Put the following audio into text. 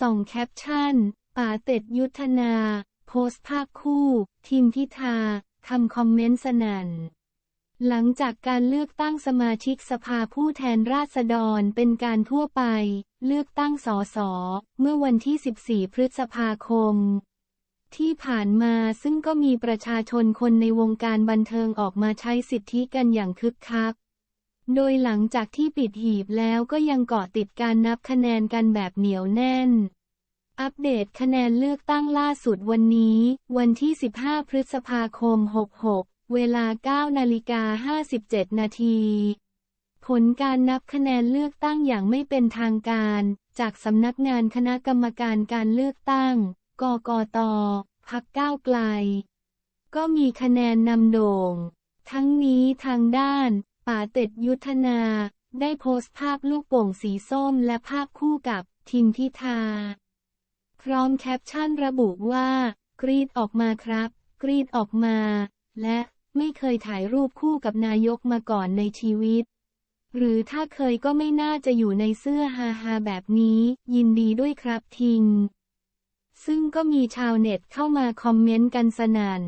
ส่งแคปชั่นป๋าเต็ดยุทธนา โพสต์ภาพคู่ ทีมพิธาทำคอมเมนต์สนั่น หลังจากการเลือกตั้งสมาชิกสภาผู้แทนราษฎรเป็นการทั่วไป เลือกตั้งสส เมื่อวันที่ 14 พฤษภาคม ที่ผ่านมาซึ่งก็มีประชาชนคนในวงการบันเทิงออกมาใช้สิทธิกันอย่างคึกคัก โดยหลังจากที่ปิดหีบแล้วก็ยังเกาะติดการนับคะแนนกันแบบเหนียวแน่น อัปเดตคะแนนเลือกตั้งล่าสุดวันนี้ วันที่ 15 พฤษภาคม 66 เวลา 9 นาฬิกา 57 นาที ผลการนับคะแนนเลือกตั้งอย่างไม่เป็นทางการ จากสำนักงานคณะกรรมการการเลือกตั้ง กกต พักก้าวไกล ก็มีคะแนนนำโด่ง ทั้งนี้ทางด้าน ป๋าเต็ดยุทธนา ได้โพสต์ภาพลูกโป่งสีส้มและภาพคู่กับทิมพิธา พร้อมแคปชั่นระบุว่า กรีดออกมาครับ กรีดออกมา และไม่เคยถ่ายรูปคู่กับนายกมาก่อนในชีวิต หรือถ้าเคยก็ไม่น่าจะอยู่ในเสื้อฮาฮาแบบนี้ ยินดีด้วยครับทิง ซึ่งก็มีชาวเน็ตเข้ามาคอมเมนต์กันสนั่น